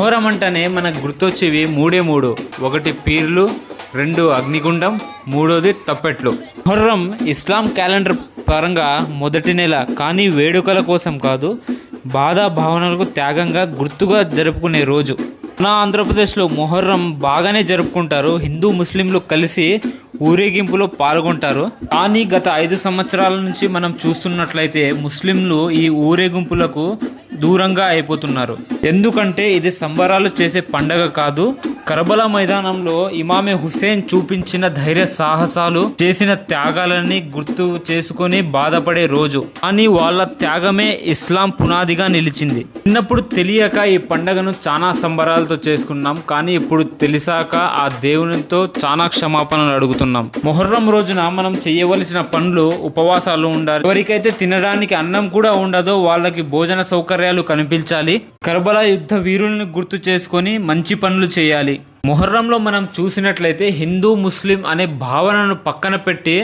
మొహరం అంటేనే మనకు గుర్తొచ్చేవి మూడే మూడు. ఒకటి పీర్లు రెండు అగ్నిగుండం మూడోది తప్పెట్లు. మొహర్రం ఇస్లాం క్యాలెండర్ పరంగా మొదటి నెల కానీ వేడుకల కోసం కాదు బాధ భావనలకు త్యాగంగా గుర్తుగా జరుపుకునే రోజు. నా ఆంధ్రప్రదేశ్లో మొహర్రం బాగానే జరుపుకుంటారు. హిందూ ముస్లింలు కలిసి ఊరేగింపులో పాల్గొంటారు. కానీ గత ఐదు సంవత్సరాల నుంచి మనం చూస్తున్నట్లయితే ముస్లింలు ఈ ఊరేగింపులకు దూరంగా అయిపోతున్నారు. ఎందుకంటే ఇది సంబరాలు చేసే పండగ కాదు. కర్బలా మైదానంలో ఇమామే హుసేన్ చూపించిన ధైర్య సాహసాలు చేసిన త్యాగాలని గుర్తు చేసుకొని బాధపడే రోజు. అని వాళ్ళ త్యాగమే ఇస్లాం పునాదిగా నిలిచింది. చిన్నప్పుడు తెలియక ఈ పండగను చాలా సంబరాలతో చేసుకున్నాం. కానీ ఇప్పుడు తెలిసాక ఆ దేవునితో చాలా క్షమాపణలు అడుగుతున్నాం. మొహర్రం రోజున మనం చేయవలసిన పనులు ఉపవాసాలు ఉండాలి. ఎవరికైతే తినడానికి అన్నం కూడా ఉండదో వాళ్ళకి భోజన సౌకర్యాలు కనిపించాలి. కర్బలా యుద్ధ వీరులను గుర్తు చేసుకొని మంచి పనులు చేయాలి. మొహర్రంలో మనం చూసినట్లయితే హిందూ ముస్లిం అనే భావనను పక్కన పెట్టి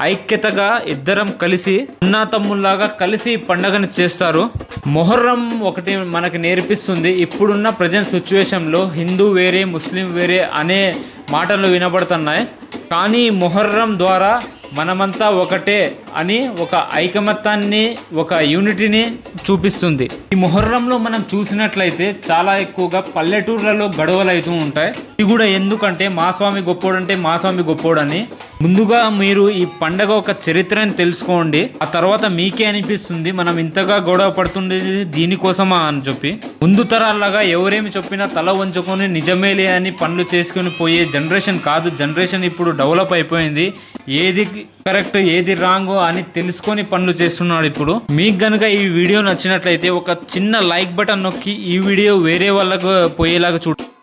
ఐక్యతగా ఇద్దరం కలిసి అన్నా తమ్ముల్లాగా కలిసి పండగను చేస్తారు. మొహర్రం ఒకటి మనకు నేర్పిస్తుంది ఇప్పుడున్న ప్రజెంట్ సిచ్యువేషన్లో హిందూ వేరే ముస్లిం వేరే అనే మాటలు వినబడుతున్నాయి. కానీ మొహర్రం ద్వారా మనమంతా ఒకటే అని ఒక ఐకమత్యాన్ని ఒక యూనిటీని చూపిస్తుంది. ఈ మొహర్రంలో మనం చూసినట్లయితే చాలా ఎక్కువగా పల్లెటూర్లలో గొడవలు అవుతూ ఉంటాయి. ఇది కూడా ఎందుకంటే మా స్వామి గొప్పోడంటే మా స్వామి గొప్పోడని ముందుగా మీరు ఈ పండగ ఒక చరిత్రని తెలుసుకోండి. ఆ తర్వాత మీకే అనిపిస్తుంది మనం ఇంతగా గొడవ పడుతుండేది దీనికోసమా అని చెప్పి. ముందు తరాలగా ఎవరేమి చెప్పినా తల వంచుకొని నిజమేలే అని పనులు చేసుకొని పోయే జనరేషన్ కాదు. జనరేషన్ ఇప్పుడు డెవలప్ అయిపోయింది. ఏది కరెక్ట్ ఏది రాంగ్ అని తెలుసుకొని పనులు చేస్తున్నాడు ఇప్పుడు. మీకు గనుక ఈ వీడియో నచ్చినట్లయితే ఒక చిన్న లైక్ బటన్ నొక్కి ఈ వీడియో వేరే వాళ్ళకు పోయేలాగా చూడండి